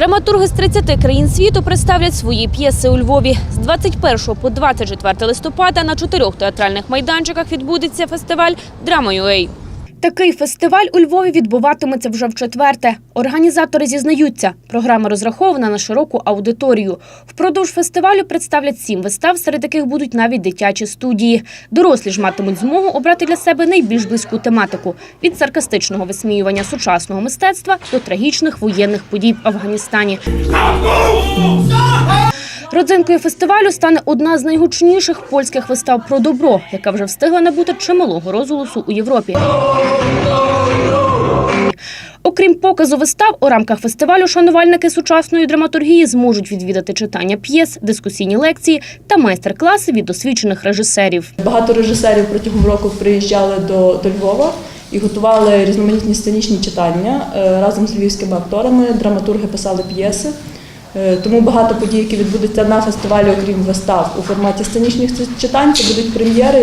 Драматурги з 30 країн світу представлять свої п'єси у Львові. З 21 по 24 листопада на чотирьох театральних майданчиках відбудеться фестиваль «Драма.UA». Такий фестиваль у Львові відбуватиметься вже в четверте. Організатори зізнаються, програма розрахована на широку аудиторію. Впродовж фестивалю представлять сім вистав, серед яких будуть навіть дитячі студії. Дорослі ж матимуть змогу обрати для себе найбільш близьку тематику – від саркастичного висміювання сучасного мистецтва до трагічних воєнних подій в Афганістані. Родзинкою фестивалю стане одна з найгучніших польських вистав про добро, яка вже встигла набути чималого розголосу у Європі. Окрім показу вистав, у рамках фестивалю шанувальники сучасної драматургії зможуть відвідати читання п'єс, дискусійні лекції та майстер-класи від досвідчених режисерів. Багато режисерів протягом року приїжджали до, до Львова і готували різноманітні сценічні читання е, разом з львівськими акторами. Драматурги писали п'єси. Е, Тому багато подій, які відбудуться на фестивалі, окрім вистав. У форматі сценічних читань, це будуть прем'єри,